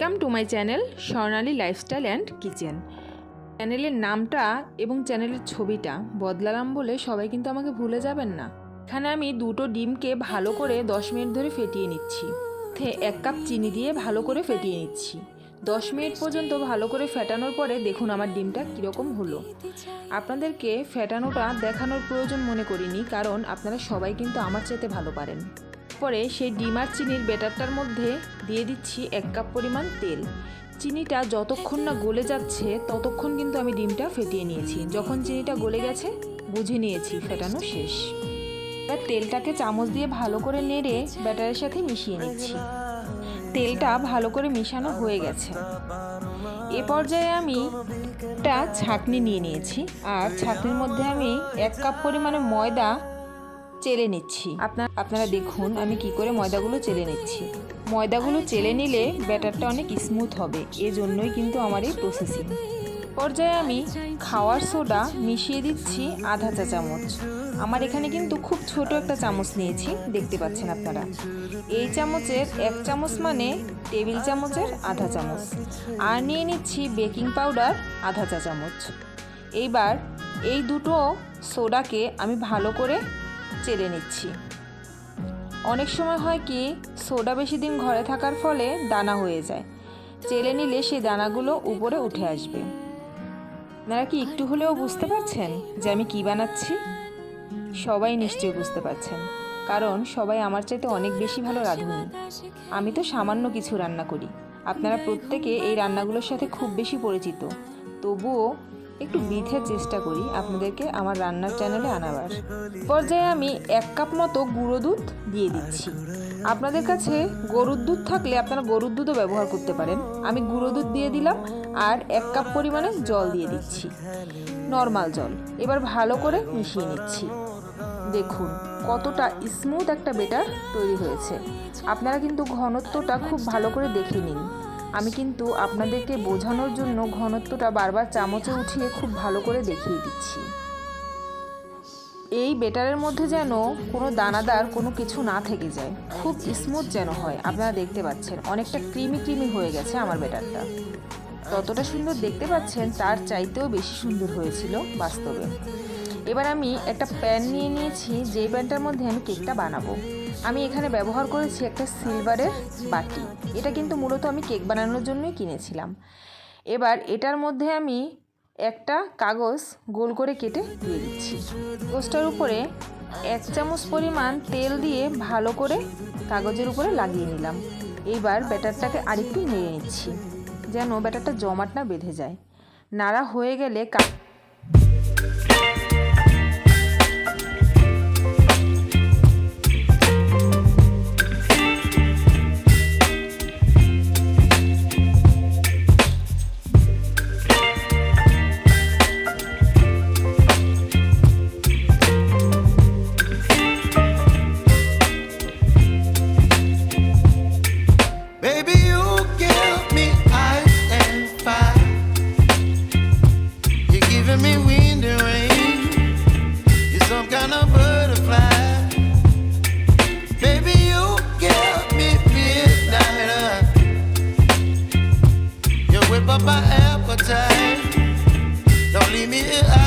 Welcome to my channel Swarnali lifestyle and kitchen চ্যানেলের নামটা এবং চ্যানেলের ছবিটা বদলালাম বলে সবাই কিন্তু আমাকে ভুলে যাবেন না। এখানে আমি দুটো ডিমকে ভালো করে দশ মিনিট ধরে ফেটিয়ে নিচ্ছি। এক কাপ চিনি দিয়ে ভালো করে ফেটিয়ে নিচ্ছি। দশ মিনিট পর্যন্ত ভালো করে ফেটানোর পরে দেখুন আমার ডিমটা কীরকম হলো। আপনাদেরকে ফেটানোটা দেখানোর প্রয়োজন মনে করিনি, কারণ আপনারা সবাই কিন্তু আমার চাইতে ভালো পারেন। পরে সেই ডিম আর চিনির ব্যাটারটার মধ্যে দিয়ে দিচ্ছি এক কাপ পরিমাণ তেল। চিনিটা যতক্ষণ না গলে যাচ্ছে, ততক্ষণ কিন্তু আমি ডিমটা ফেটিয়ে নিয়েছি। যখন চিনিটা গলে গেছে, বুঝে নিয়েছি ফেটানো শেষ। এবার তেলটাকে চামচ দিয়ে ভালো করে নেড়ে ব্যাটারের সাথে মিশিয়ে নিচ্ছি। তেলটা ভালো করে মিশানো হয়ে গেছে। এ পর্যায়ে আমি একটা ছাঁকনি নিয়ে নিয়েছি। আর ছাঁকনির মধ্যে আমি এক কাপ পরিমাণে ময়দা চেলে নিচ্ছি। আপনার, আপনারা দেখুন, আমি কি করে ময়দাগুলো চেলে নিচ্ছি। ময়দাগুলো চেলে নিলে ব্যাটারটা অনেক স্মুথ হবে, এজন্যই কিন্তু আমার এই প্রসেসিং পর্যায়ে আমি খাওয়ার সোডা মিশিয়ে দিচ্ছি আধা চা চামচ। আমার এখানে কিন্তু খুব ছোট একটা চামচ নিয়েছি, দেখতে পাচ্ছেন আপনারা। এই চামচের এক চামচ মানে টেবিল চামচের আধা চামচ। আর নিয়ে নিচ্ছি বেকিং পাউডার আধা চা চামচ। এইবার এই দুটো সোডাকে আমি ভালো করে চেলে নিচ্ছি। অনেক সময় হয় কি, সোডা বেশি দিন ঘরে থাকার ফলে দানা হয়ে যায়। চেলে নিলে সেই দানাগুলো উপরে উঠে আসবে। আপনারা কি একটু হলেও বুঝতে পারছেন যে আমি কি বানাচ্ছি? সবাই নিশ্চয়ই বুঝতে পারছেন, কারণ সবাই আমার চাইতে অনেক বেশি ভালো রাঁধুনি। আমি তো সামান্য কিছু রান্না করি। আপনারা প্রত্যেকে এই রান্নাগুলোর সাথে খুব বেশি পরিচিত। তবুও একটু বিধের চেষ্টা করি আপনাদেরকে আমার রান্নার চ্যানেলে আনাবার। পর্যায়ে আমি এক কাপ মতো গুঁড়ো দুধ দিয়ে দিচ্ছি। আপনাদের কাছে গরুর দুধ থাকলে আপনারা গরুর দুধও ব্যবহার করতে পারেন। আমি গুঁড়ো দুধ দিয়ে দিলাম আর এক কাপ পরিমাণে জল দিয়ে দিচ্ছি। নর্মাল জল। এবার ভালো করে মিশিয়ে নিচ্ছি। দেখুন কতটা স্মুথ একটা বেটার তৈরি হয়েছে। আপনারা কিন্তু ঘনত্বটা খুব ভালো করে দেখে নিন। আমি কিন্তু আপনাদেরকে বোঝানোর জন্য ঘনত্বটা বারবার চামচে উঠিয়ে খুব ভালো করে দেখিয়ে দিচ্ছি। এই বেটারের মধ্যে যেন কোনো দানাদার কোনো কিছু না থেকে যায়। খুব স্মুথ যেন হয়, আপনারা দেখতে পাচ্ছেন। অনেকটা ক্রিমি ক্রিমি হয়ে গেছে আমার বেটারটা। ততটা সুন্দর দেখতে পাচ্ছেন, তার চাইতেও বেশি সুন্দর হয়েছিল বাস্তবে। এবার আমি একটা প্যান নিয়ে নিয়েছি, যেই প্যানটার মধ্যে আমি কেকটা বানাবো। আমি এখানে ব্যবহার করেছি একটা সিলভারের বাটি। এটা কিন্তু মূলত আমি কেক বানানোর জন্যই কিনেছিলাম। এবার এটার মধ্যে আমি একটা কাগজ গোল করে কেটে দিয়ে দিচ্ছি। কাগজটার উপরে এক চামচ পরিমাণ তেল দিয়ে ভালো করে কাগজের উপরে লাগিয়ে নিলাম। এইবার ব্যাটারটাকে আরেকটু নেড়ে নিচ্ছি, যেন ব্যাটারটা জমাট না বেঁধে যায়। নাড়া হয়ে গেলে yeah.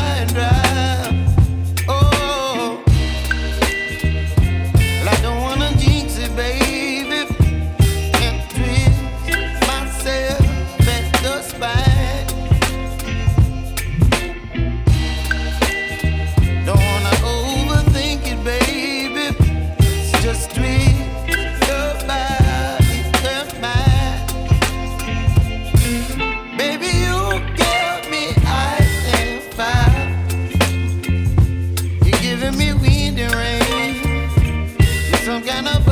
Some kind of